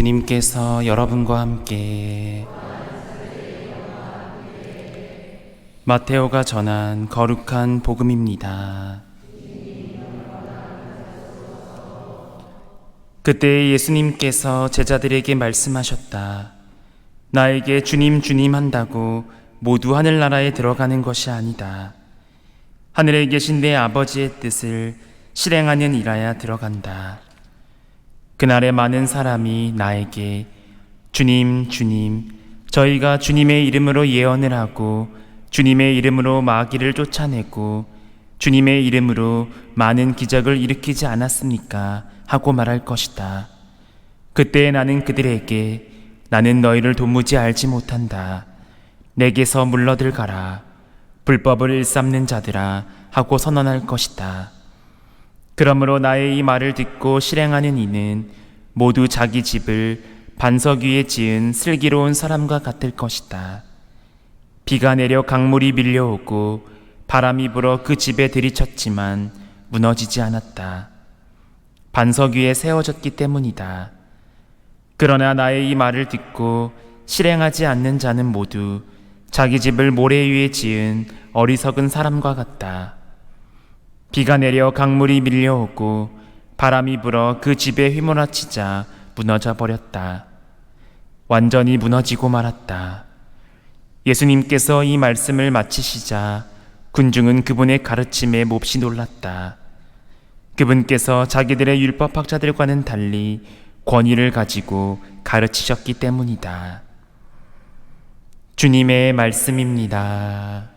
주님께서 여러분과 함께 마테오가 전한 거룩한 복음입니다. 그때 예수님께서 제자들에게 말씀하셨다. 나에게 주님 주님 한다고 모두 하늘나라에 들어가는 것이 아니다. 하늘에 계신 내 아버지의 뜻을 실행하는 이라야 들어간다. 그날에 많은 사람이 나에게 주님, 주님, 저희가 주님의 이름으로 예언을 하고 주님의 이름으로 마귀를 쫓아내고 주님의 이름으로 많은 기적을 일으키지 않았습니까? 하고 말할 것이다. 그때 나는 그들에게 나는 너희를 도무지 알지 못한다. 내게서 물러들 가라. 불법을 일삼는 자들아 하고 선언할 것이다. 그러므로 나의 이 말을 듣고 실행하는 이는 모두 자기 집을 반석 위에 지은 슬기로운 사람과 같을 것이다. 비가 내려 강물이 밀려오고 바람이 불어 그 집에 들이쳤지만 무너지지 않았다. 반석 위에 세워졌기 때문이다. 그러나 나의 이 말을 듣고 실행하지 않는 자는 모두 자기 집을 모래 위에 지은 어리석은 사람과 같다. 비가 내려 강물이 밀려오고 바람이 불어 그 집에 휘몰아치자 무너져 버렸다. 완전히 무너지고 말았다. 예수님께서 이 말씀을 마치시자 군중은 그분의 가르침에 몹시 놀랐다. 그분께서 자기들의 율법학자들과는 달리 권위를 가지고 가르치셨기 때문이다. 주님의 말씀입니다.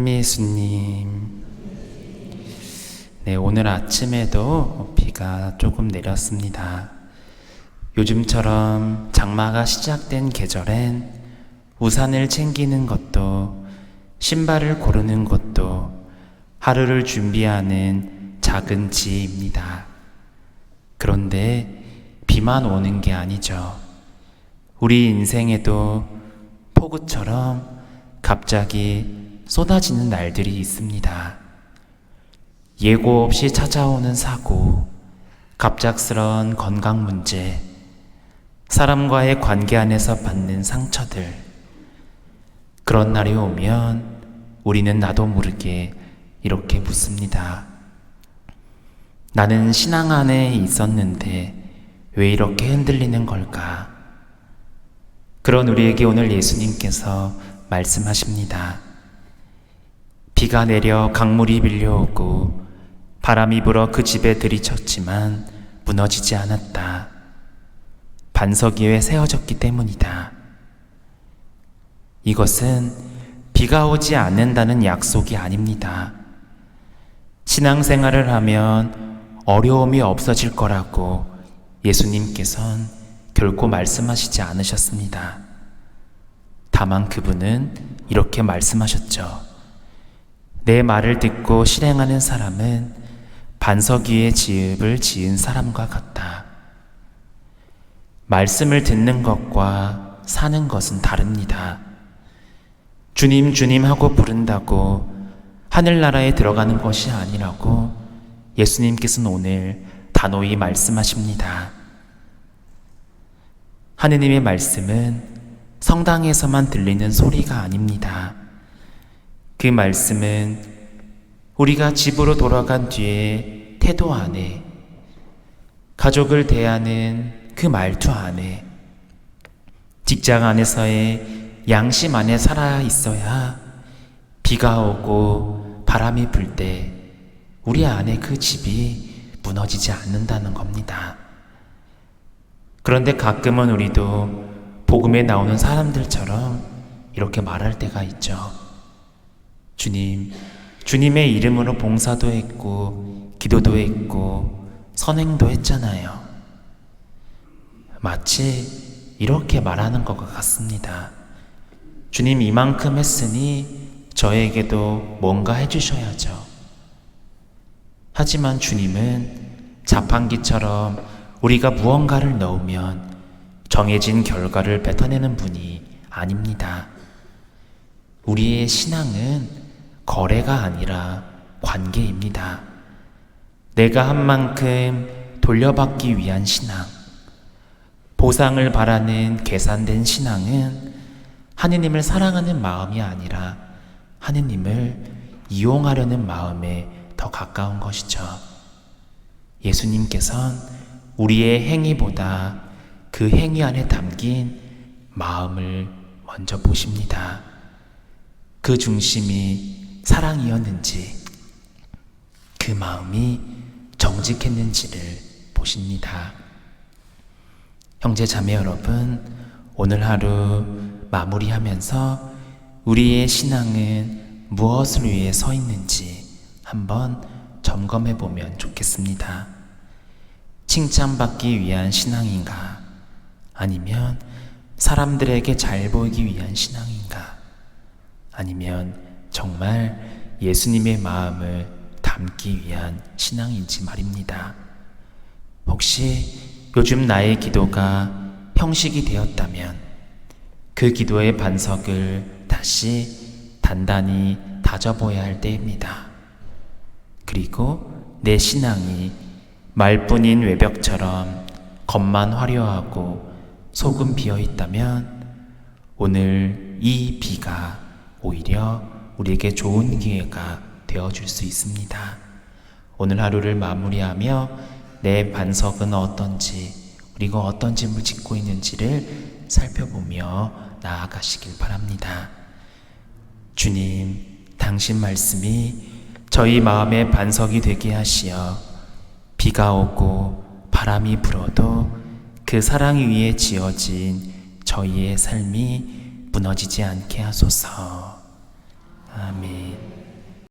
참미 예수님. 네, 오늘 아침에도 비가 조금 내렸습니다. 요즘처럼 장마가 시작된 계절엔 우산을 챙기는 것도 신발을 고르는 것도 하루를 준비하는 작은 지혜입니다. 그런데 비만 오는 게 아니죠. 우리 인생에도 폭우처럼 갑자기 쏟아지는 날들이 있습니다. 예고 없이 찾아오는 사고, 갑작스런 건강 문제, 사람과의 관계 안에서 받는 상처들. 그런 날이 오면 우리는 나도 모르게 이렇게 묻습니다. 나는 신앙 안에 있었는데 왜 이렇게 흔들리는 걸까? 그런 우리에게 오늘 예수님께서 말씀하십니다. 비가 내려 강물이 밀려오고 바람이 불어 그 집에 들이쳤지만 무너지지 않았다. 반석 위에 세워졌기 때문이다. 이것은 비가 오지 않는다는 약속이 아닙니다. 신앙생활을 하면 어려움이 없어질 거라고 예수님께선 결코 말씀하시지 않으셨습니다. 다만 그분은 이렇게 말씀하셨죠. 내 말을 듣고 실행하는 사람은 반석 위에 지읍을 지은 사람과 같다. 말씀을 듣는 것과 사는 것은 다릅니다. 주님, 주님 하고 부른다고 하늘나라에 들어가는 것이 아니라고 예수님께서는 오늘 단호히 말씀하십니다. 하느님의 말씀은 성당에서만 들리는 소리가 아닙니다. 그 말씀은 우리가 집으로 돌아간 뒤에 태도 안에 가족을 대하는 그 말투 안에 직장 안에서의 양심 안에 살아 있어야 비가 오고 바람이 불 때 우리 안에 그 집이 무너지지 않는다는 겁니다. 그런데 가끔은 우리도 복음에 나오는 사람들처럼 이렇게 말할 때가 있죠. 주님, 주님의 이름으로 봉사도 했고, 기도도 했고, 선행도 했잖아요. 마치 이렇게 말하는 것과 같습니다. 주님 이만큼 했으니 저에게도 뭔가 해주셔야죠. 하지만 주님은 자판기처럼 우리가 무언가를 넣으면 정해진 결과를 뱉어내는 분이 아닙니다. 우리의 신앙은 거래가 아니라 관계입니다. 내가 한 만큼 돌려받기 위한 신앙, 보상을 바라는 계산된 신앙은 하느님을 사랑하는 마음이 아니라 하느님을 이용하려는 마음에 더 가까운 것이죠. 예수님께선 우리의 행위보다 그 행위 안에 담긴 마음을 먼저 보십니다. 그 중심이 사랑이었는지, 그 마음이 정직했는지를 보십니다. 형제 자매 여러분, 오늘 하루 마무리하면서 우리의 신앙은 무엇을 위해 서 있는지 한번 점검해 보면 좋겠습니다. 칭찬받기 위한 신앙인가? 아니면 사람들에게 잘 보이기 위한 신앙인가? 아니면 정말 예수님의 마음을 담기 위한 신앙인지 말입니다. 혹시 요즘 나의 기도가 형식이 되었다면 그 기도의 반석을 다시 단단히 다져보아야 할 때입니다. 그리고 내 신앙이 말뿐인 외벽처럼 겉만 화려하고 속은 비어 있다면 오늘 이 비가 오히려 우리에게 좋은 기회가 되어줄 수 있습니다. 오늘 하루를 마무리하며 내 반석은 어떤지 그리고 어떤 짐을 짓고 있는지를 살펴보며 나아가시길 바랍니다. 주님, 당신 말씀이 저희 마음의 반석이 되게 하시어 비가 오고 바람이 불어도 그 사랑 위에 지어진 저희의 삶이 무너지지 않게 하소서. Amén.